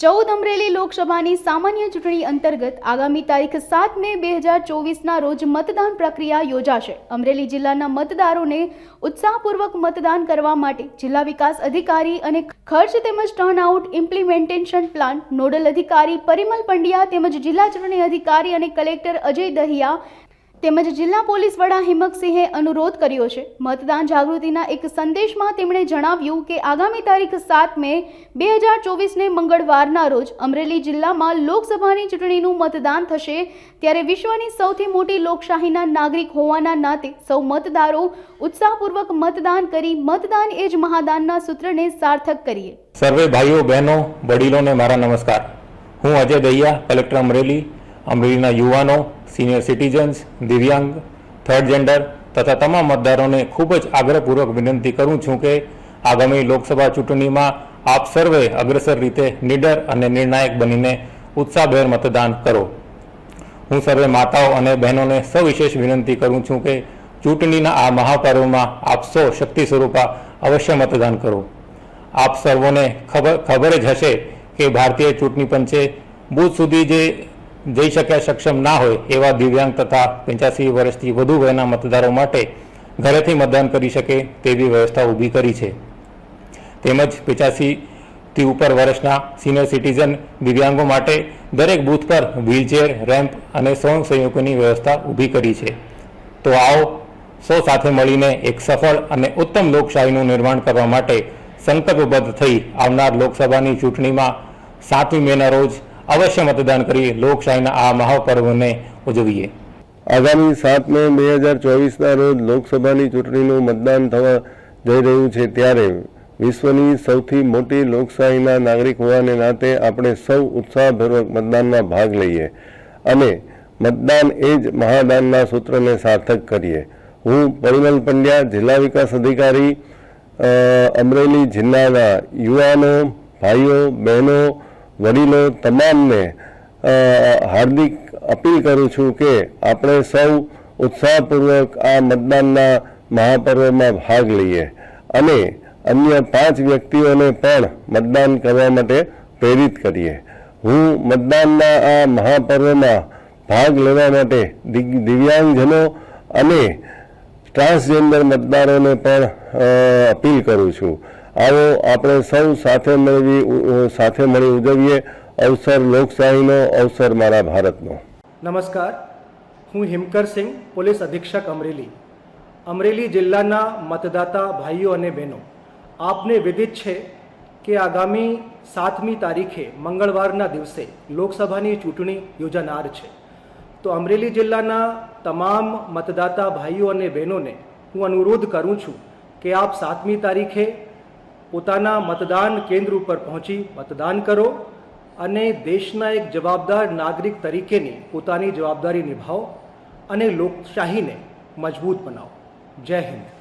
ચૌદ અમરેલી લોકસભાની સામાન્ય ચૂંટણી અંતર્ગત આગામી તારીખ સાત મે બે હજાર ચોવીસના રોજ મતદાન પ્રક્રિયા યોજાશે. અમરેલી જિલ્લાના મતદારોને ઉત્સાહપૂર્વક મતદાન કરવા માટે જિલ્લા વિકાસ અધિકારી અને ખર્ચ તેમજ ટર્નઆઉટ ઇમ્પ્લિમેન્ટેશન પ્લાન નોડલ અધિકારી પરિમલ પંડ્યા તેમજ જિલ્લા ચૂંટણી અધિકારી અને કલેક્ટર અજય દહિયા તેમજ જિલ્લા પોલીસ વડા હિમકસિંહે અનુરોધ કર્યો છે. મતદાન જાગૃતિના એક સંદેશમાં તેમણે જણાવ્યું કે આગામી તારીખ સાત મે બે હજાર ચોવીસને મંગળવારના રોજ અમરેલી જિલ્લામાં લોકસભાની ચૂંટણીનું મતદાન થશે ત્યારે વિશ્વની સૌથી મોટી લોકશાહીના નાગરિક હોવાના નાતે સૌ મતદારો ઉત્સાહપૂર્વક મતદાન કરી મતદાન એ જ મહાદાનના સૂત્રને સાર્થક કરીએ. સર્વે ભાઈઓ, બહેનો, વડીલોને મારા નમસ્કાર. હું અજય દહિયા કલેક્ટર અમરેલી, અમરેલીના યુવાનો સિનિયર સિટીઝન્સ દિવ્યાંગ થર્ડ જેન્ડર તથા તમામ મતદારોને ખૂબ જ આગ્રહપૂર્વક વિનંતી કરું છું કે આગામી લોકસભા ચૂંટણીમાં આપ સર્વે અગ્રસર રીતે નીડર અને નિર્ણાયક બનીને ઉત્સાહભેર મતદાન કરો. હું સર્વે માતાઓ અને બહેનોને સવિશેષ વિનંતી કરું છું કે ચૂંટણીના આ મહાપર્વમાં આપ સૌ શક્તિ સ્વરૂપા અવશ્ય મતદાન કરો. આપ સર્વોને ખબર ખબર જ હશે કે ભારતીય ચૂંટણી પંચે બુથ સુધી જે જઈ શક્યા સક્ષમ ના હોય એવા દિવ્યાંગ તથા પંચ્યાસી વર્ષથી વધુ વયના મતદારો માટે ઘરેથી મતદાન કરી શકે તેવી વ્યવસ્થા ઊભી કરી છે. તેમજ પચાસીથી ઉપર વર્ષના સિનિયર સિટીઝન દિવ્યાંગો માટે દરેક બૂથ પર વ્હીલચેર રેમ્પ અને સ્વયંસેવકોની વ્યવસ્થા ઊભી કરી છે. તો આવો સૌ સાથે મળીને એક સફળ અને ઉત્તમ લોકશાહીનું નિર્માણ કરવા માટે સંકલ્પબદ્ધ થઈ આવનાર લોકસભાની ચૂંટણીમાં સાતમી મેના રોજ અવશ્ય મતદાન કરી લોકશાહીના આ મહાપર્વને ઉજવીએ. આગામી સાત મે બે હજાર ચોવીસના રોજ લોકસભાની ચૂંટણીનું મતદાન થવા જઈ રહ્યું છે ત્યારે વિશ્વની સૌથી મોટી લોકશાહીના નાગરિક હોવાને નાતે આપણે સૌ ઉત્સાહપૂર્વક મતદાનમાં ભાગ લઈએ અને મતદાન એ જ મહાદાનના સૂત્રને સાર્થક કરીએ. હું પરિમલ પંડ્યા, જિલ્લા વિકાસ અધિકારી અમરેલી જિલ્લાના યુવાનો, ભાઈઓ, બહેનો વડીલો તમામને હાર્દિક અપીલ કરું છું કે આપણે સૌ ઉત્સાહપૂર્વક આ મતદાનના મહાપર્વમાં ભાગ લઈએ અને અન્ય પાંચ વ્યક્તિઓને પણ મતદાન કરવા માટે પ્રેરિત કરીએ. હું મતદાનના આ મહાપર્વમાં ભાગ લેવા માટે દિવ્યાંગજનો અને ટ્રાન્સજેન્ડર મતદારોને પણ અપીલ કરું છું. આવો આપણે સૌ સાથે મળવી સાથે મળી ઉજવીએ અવસર લોકશાહીનો, અવસર મારા ભારતનો. નમસ્કાર. હું હિમકર સિંહ, પોલીસ અધિક્ષક અમરેલી. અમરેલી જિલ્લાના મતદાતા ભાઈઓ અને બહેનો, આપને વિદિત છે કે આગામી સાતમી તારીખે મંગળવારના દિવસે લોકસભાની ચૂંટણી યોજાનાર છે. તો અમરેલી જિલ્લાના તમામ મતદાતા ભાઈઓ અને બહેનોને હું અનુરોધ કરું છું કે આપ સાતમી તારીખે પોતાના મતદાન કેન્દ્ર ઉપર પહોંચી મતદાન કરો અને દેશના એક જવાબદાર નાગરિક તરીકેની પોતાની જવાબદારી નિભાવો અને લોકશાહીને મજબૂત બનાવો. જય હિન્દ.